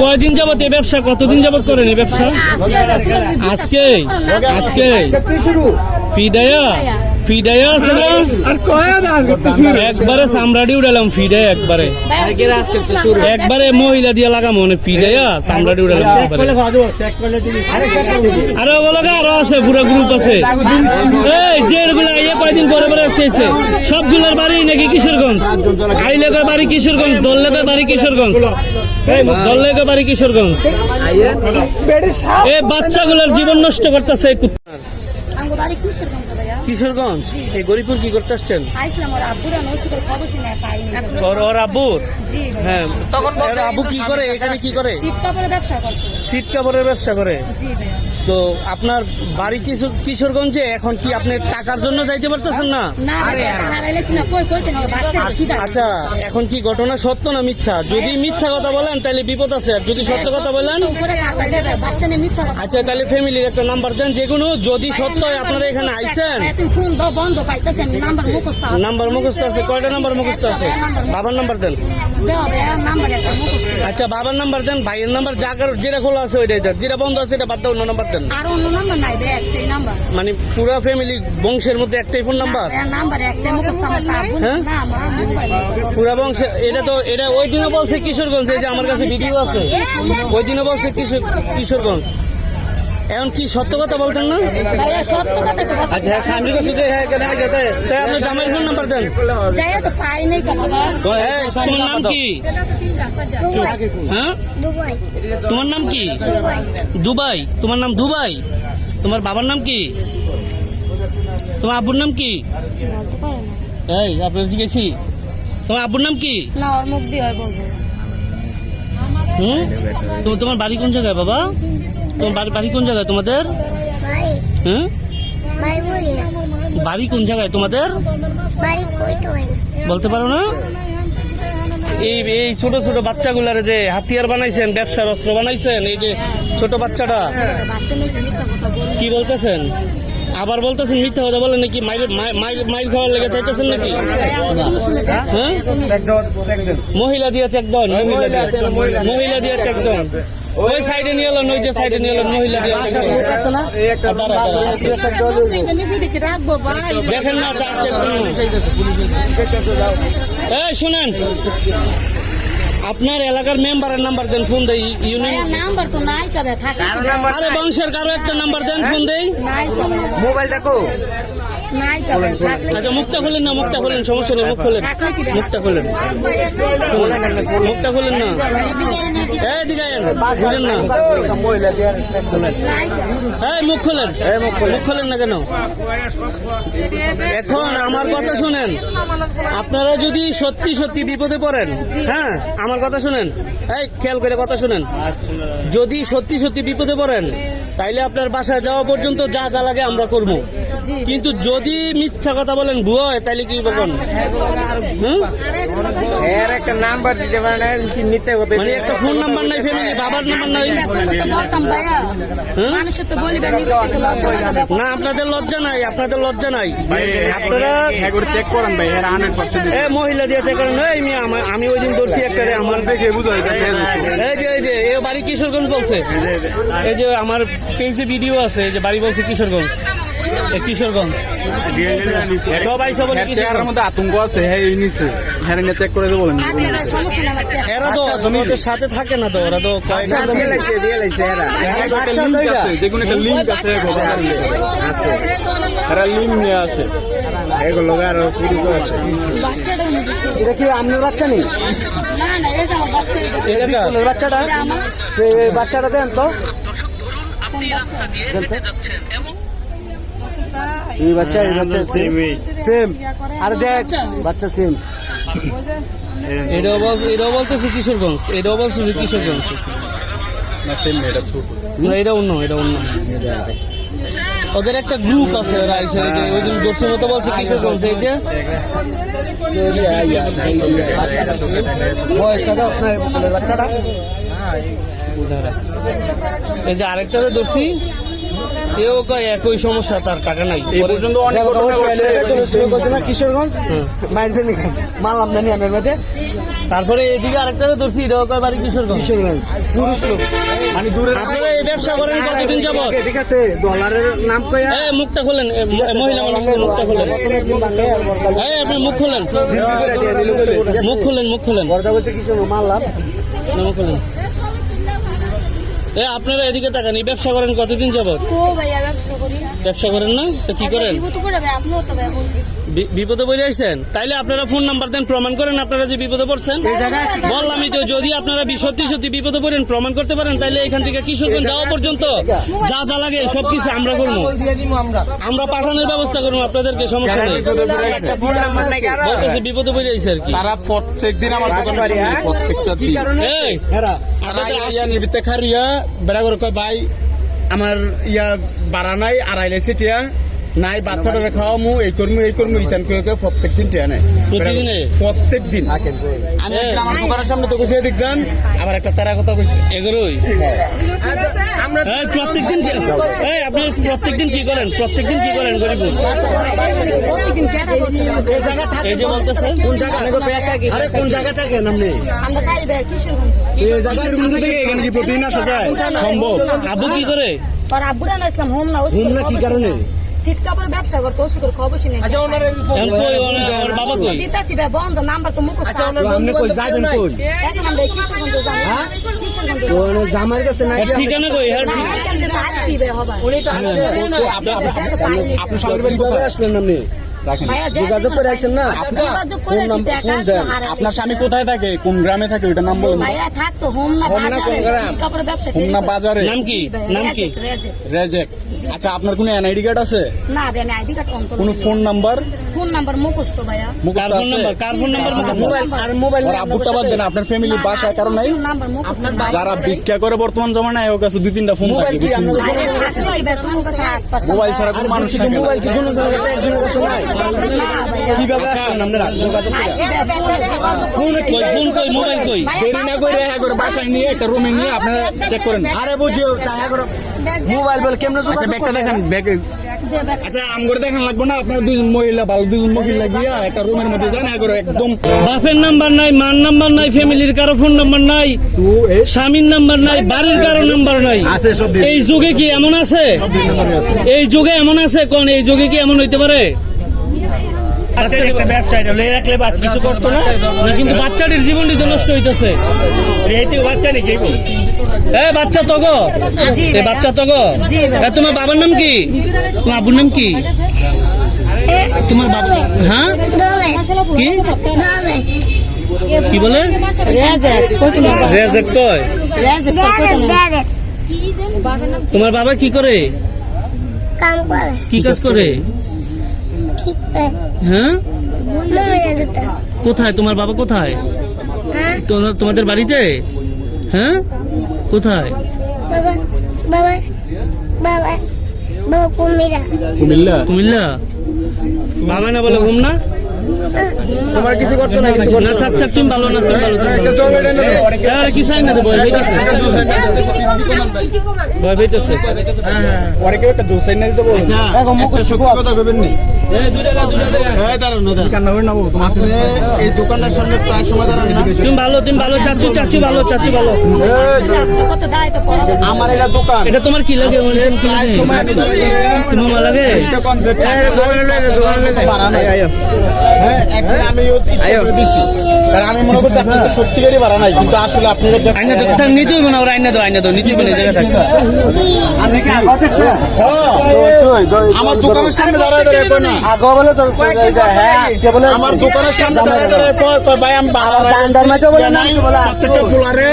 কয়দিন যাবত এই ব্যবসা? কতদিন যাবত করেন এই ব্যবসা? আজকে। আজকে? ফিডায়া ফিডায়া আছে না? একবারে চামড়াডি উড়ালাম একবারে। একবারে মহিলা দিয়ে লাগাম মানে ফিডায়া চামড়াডি উড়ালাম একবারে। আরও ওগুলোকে আরও আছে পুরো গ্রুপ আছে। এই যে এগুলো আইয়ে কয়দিন পরে পরে আসছে সবগুলোর বাড়ি নাকি কিশোরগঞ্জ? আইলেকের বাড়ি কিশোরগঞ্জ দল্লেকের বাড়ি কিশোরগঞ্জ। দল্লেকের বাড়ি কিশোরগঞ্জ। এই বাচ্চাগুলোর জীবন নষ্ট করতেছে আঙ্গো কিশোরগঞ্জ এই গরিপুর কি করতে আসছেন? ওর আব্বুরা হ্যাঁ। তখন আব্বু কি করে? এখানে কি করে? সিট কাপড়ের ব্যবসা করে? তো আপনার বাড়ি কিশোর কিশোরগঞ্জে এখন কি আপনি টাকার জন্য যাইতে পারতেছেন না? খিদা আচ্ছা এখন কি ঘটনা সত্য না মিথ্যা? যদি মিথ্যা কথা বলেন তাহলে বিপদ আছে। আর যদি সত্য কথা বলেন কথা আচ্ছা তাহলে ফ্যামিলির একটা নাম্বার দেন যে কোনো। যদি সত্য হয় আপনারা এখানে আইছেন? তুমি ফোন দাও বন্ধ পাইতেছেন নাম্বার মুখস্থ আছে। নাম্বার মুখস্থ আছে কয়টা নাম্বার মুখস্থ আছে? বাবার নাম্বার দেন। আচ্ছা বাবার নাম্বার দেন ভাইয়ের নাম্বার জাগার যেটা খোলা আছে ওইটাই দেন। যেটা বন্ধ আছে এটা বাদ দাও অন্য নাম্বার দেন। আর অন্য নাম্বার নাই ভাই একটাই নাম্বার মানে পুরো ফ্যামিলি বংশের মধ্যে একটাই ফোন নাম্বার নাম্বার একটা মুখস্থ আমার তা বলি হ্যাঁ? পুরা বংশে এটা তো এটা ওই দিনও বলছে কিশোরগঞ্জ এই যে আমার কাছে ভিডিও আছে। ওই দিনও বলছে কিশোর কিশোরগঞ্জ। এখন কি সত্য কথা বলতেন না? ভাইয়া সত্য কথা তো বলছি। আচ্ছা হ্যাঁ কেন তাই আপনার জামাইয়ের ফোন নাম্বার দেন। তো এই, তোমার নাম কি? হ্যাঁ? দুবাই। তোমার নাম কি? দুবাই। দুবাই? তোমার নাম দুবাই? তোমার বাবার নাম কি? তোমার আব্বুর নাম কি? এই আপনার জিজ্ঞেসি তোমার আব্বুর নাম কি? না ওর মুখ দিয়ে বলব। হুম? তো তোমার বাড়ি কোন জায়গায়, বাবা? তোমার বাড়ি বাড়ি কোন জায়গায় তোমাদের? হুম? বাড়ি কোন জায়গায় তোমাদের? বলতে পারো না? এই এই ছোট ছোট বাচ্চাগুলারে যে হাতিয়ার বানাইছেন, ব্যবসার অস্ত্র বানাইছেন, এই যে ছোট বাচ্চাটা, কি বলতেছেন? আবার বলতেছেন মিথ্যা কথা বলেন নাকি? মাইর খাওয়ার লেগে চাইতেছেন নাকি? হ্যাঁ? মহিলা দিয়ে চেক দেন মহিলা দিয়ে দেন ওই সাইডে নিয়ে এলেন, ওই যে সাইডে নিয়ে এলেন, মহিলা দিয়ে দেখেন না চার চেক এই, শুনেন। আপনার এলাকার মেম্বারের নাম্বার দেন ফোন দেই ইউনিয়ন নাম্বার তো নাই কবে থাকে আরে বংশের কারও একটা নাম্বার দেন ফোন দেই। মোবাইল কবে আচ্ছা মুখটা খুলেন না মুখটা খুলেন সমস্যা নেই মুখ খুলেন মুখটা খুলেন মুখটা খুলেন না। এই দিকে আয়েন, খুলেন। না এই মুখ খুলেন। মুখ খুলেন না কেন? এখন আমার কথা শুনেন। আপনারা যদি সত্যি সত্যি বিপদে পড়েন হ্যাঁ আমার কথা শুনেন। এই খেয়াল করে কথা শুনেন। যদি সত্যি সত্যি বিপদে পড়েন তাইলে আপনার বাসায় যাওয়া পর্যন্ত যা যা লাগে আমরা করব। কিন্তু যদি মিথ্যা কথা বলেন ভুয়া হয় তাইলে কি বলবেন এর একটা নাম্বার দিতে মিথ্যে কথা মানে একটা ফোন নাম্বার নাই ফ্যামিলি বাবার নাম্বার নাই। হ্যাঁ? না আপনাদের লজ্জা নাই আপনাদের লজ্জা নাই। আপনারা চেক করেন ভাই এর হান্ড্রেড পার্সেন্ট এ মহিলা দিয়ে চেক করেন। এই আমি ওই দিন ধরছি একটা রে আমার দেখে এই যে এ বাড়ি কিশোরগঞ্জ বলছে? এই যে আমার পেজে ভিডিও আছে এই যে বাড়ি বলছে কিশোরগঞ্জ। কিশোরগঞ্জ। সবাই সবাই চেহারার মধ্যে আতঙ্ক আছে হ্যাঁ নিচে। হ্যাঁ চেক করে বলেন। আচ্ছা। এরা তো ওদের সাথে থাকে না তো ওরা তো কয়েক যে কোনো একটা লিঙ্ক আছে আছে এরা লিঙ্ক নিয়ে আসে। এগুলো আরও আছে বাচ্চাটা নিয়ে দিচ্ছে। এটা কি আপনার বাচ্চা নেই? না না এই যে আমার বাচ্চা এটা। এটা আপনার বাচ্চাটা? এটা বাচ্চাটা দেন তো। এই বাচ্চা এই বাচ্চা সেম সেম আর দেখ বাচ্চা? সেম এটাও বলছে এটাও বলতেছে কিশোরগঞ্জ। এটাও বলছে যে কিশোরগঞ্জ। না সেম এটা ছোট। না এটা অন্য এটা অন্য। ওদের একটা গ্রুপ আছে ওরা এসে ওই দিন দর্শন মতো বলছে কিসের বলছে এই যে? বয়সটা বাচ্চাটা? এই যে আরেকটা ধরছি কেউ একই সমস্যা তার টাকা নাই। এই পর্যন্ত অনেক ঘটনা কিশোরগঞ্জ মাল আমদানি আমের মধ্যে। তারপরে এদিকে আরেকটা ধরছি এটাও কয় বাড়ি কিশোরগঞ্জ? কিশোরগঞ্জ পুরুষ লোক। মানে দূরে আপনারা এই ব্যবসা করেন কতদিন যাবত ঠিক আছে ডলারের নাম কয়া মুখটা খোলেন মহিলা মানুষের মুখটা খোলেন। এই আপনি মুখ খোলেন মুখ খোলেন। মুখ খোলেন। বর্দা বলছে কিশোর মারলাম না, মুখ খোলেন। আপনারা এদিকে তাকান এই ব্যবসা করেন কতদিন যাবত ব্যবসা ব্যবসা করেন না? তো কি করেন? বিপদ করে ভাই আপনিও তো ভাই বলছি বি- বিপদে পড়ে আসছেন তাইলে আপনারা ফোন নাম্বার দেন প্রমাণ করেন আপনারা যে বিপদে পড়ছেন। বললামই তো যদি আপনারা সত্যি সত্যি বিপদে পড়েন প্রমাণ করতে পারেন তাইলে এখান থেকে কিশোরগঞ্জ যাওয়া পর্যন্ত যা যা লাগে সবকিছু আমরা করব। আমরা পাঠানোর ব্যবস্থা করব আপনাদেরকে সমস্যা নেই। বলতেছে বিপদে পড়ে আইছে আর কি। তারা প্রত্যেক দিন আমার প্রত্যেকটা দিন। এই এরা আপনাদের আর আস- ইয়া নির্বিতে খারিয়া বেড়া করে কয় ভাই আমার ইয়া বাড়া নাই আড়াইলে সিটিয়া নাই বাচ্চাটা খাওয়ামু এই করমু এই করমু ইতান করে করে প্রত্যেক দিন টিয়া নেয় প্রতিদিনে? প্রত্যেক দিন? আমি আমার দোকানের সামনে তো কইছি এদিক যান আবার একটা তারা কথা কইছি। এগুলোই এই, প্রত্যেকদিন কি- এই আপনি প্রত্যেকদিন কি করেন? প্রত্যেকদিন কি করেন করছি এই যে বলতেছে। কোন জায়গা? আরে কোন জায়গা থাকেন আপনি আমরা কিশোরগঞ্জ। এই জায়গা কিশোরগঞ্জ থেকে এখানে কি প্রতিদিন আসা যায়? সম্ভব? আবু কি করে? আর আব্বুরা না ইসলাম হোম না হোম না কি কারণে? সিট কাপড় ব্যবসা করতে খবর শুনে আচ্ছা বাবা কই? দিতাছি ভাই বন্ধ নাম্বার তো মুখস্থ আছে। তো আপনি কই যাবেন কই? এখন আমরা কিশোরগঞ্জ যাব কিশোরগঞ্জ ও কাছে নাই ঠিকানা কই? হ্যাঁ ঠিক- এখান থেকে আসছি ভাই হবা। উনি তো আপনার সঙ্গে বাড়ি কোথায়? আসলেন আপনি? যোগাযোগ করে আসছেন না? আপনার স্বামী কোথায় থাকে? কোন গ্রামে থাকে? ওইটা নাম বলুন। থাকতো হোম না কোন বাজারে। নাম কি? নাম কি। রেজেক আচ্ছা আপনার কোনো এনআইডি কার্ড আছে? না আমি আইডি কার্ড অন্তর কোনো ফোন নাম্বার? ফোন নাম্বার মুখস্থ ভাইয়া। কার ফোন আছে? নাম্বার? কার ফোন নাম্বার মুখস্থ? মোবাইল আর মোবাইল আব্বুটা বাদ দেন আপনার ফ্যামিলি বাসায় কারণ? নাই নাম্বার মুখস্থ যারা ভিক্ষা করে বর্তমান জমানায় ওর কাছে দুই তিনটা ফোন মোবাইল থাকে কি। মোবাইল ছাড়া কোনো মানুষ না। মোবাইল কি দুজনের কাছে একজনের কাছে নাই? কীভাবে আপনারা? যোগাযোগ করে আইসি ভাই, ফোনে কই ফোন কই মোবাইল কই? দেরি না করে হ্যাঁ করে বাসায় নিয়ে একটা রুমে নিয়ে আপনারা চেক করেন। আরে বুঝিও তাই করে মোবাইল বলে কেমনে আচ্ছা যোগাযোগ করছেন? দেখেন। আচ্ছা আম করে দেখেন লাগবে না? আপনার দুজন মহিলা ভালো দুজন মহিলা গিয়া একটা রুমের মধ্যে যান একবার একদম বাপের নাম্বার নাই মার নাম্বার নাই ফ্যামিলির কারও ফোন নাম্বার নাই স্বামীর নাম্বার নাই বাড়ির কারও নাম্বার নাই। আছে সব এই যুগে কি এমন আছে? এই যুগে এমন আছে? কোন এই যুগে কি এমন হইতে পারে? ব্যবসায়ী হলে রাখলে বাচ্চা কিছু করতো না? না, কিন্তু বাচ্চাটির জীবনটি তো নষ্ট হইতেছে। এইতে বাচ্চা নাকি এ বাচ্চা তো গো এ বাচ্চা তো গো এ, তোমার বাবার নাম কি? তোমার আব্বুর নাম কি? তোমার বাবা হ্যাঁ? কি? কি বলে? রেজেক, কয়? তোমার বাবা কি করে? কি কাজ করে? হ্যাঁ? কোথায়? তোমার বাবা কোথায়? হ্যাঁ? তোমাদের বাড়িতে? হ্যাঁ? কোথায়? বাবা বাবা বাবা বাবা কুমিরা কুমিল্লা? কুমিল্লা? বাবা না বলে ঘুম না? তোমার কিছু করতে না কিছু না থাক থাক তুমি ভালো না তুমি ভালো তুমি ভালো। আরে কি চাই না বয় হইতেছে বয় হইতেছে পরে কেউ একটা জোসাই না দিতে বলুন এখন মুখ সত্যি কথা ভেবেন নি কান্না করে নেব তোমার আপনি এই দোকানটার সামনে প্রায় সময় দাঁড়ান না তুমি ভালো তুমি ভালো চাচ্ছু চাচ্ছু ভালো চাচ্ছু ভালো। আমার এটা দোকান এটা তোমার কি লাগে মনে হয়? তোমার ভালো লাগে হ্যাঁ একদিন আমি দিছি। কারণ আমি মনে করছি আপনি তো সত্যিকারই বাড়া নাই কিন্তু আসলে আপনারা আইনা তো থাক নিতে হইব না ওরা আইনা দাও আইনা দাও নিতে হইব না জায়গা থাক আপনি কি আগো দেখছেন আমার দোকানের সামনে দাঁড়ায় দাঁড়ায় কই না। আগো বলে তো হ্যাঁ আজকে বলে আমার দোকানের সামনে দাঁড়ায় দাঁড়ায় কয় কয় ভাই আমি বাবা দান ধর্মাইতে বলে না প্রত্যেকটা ফুলারে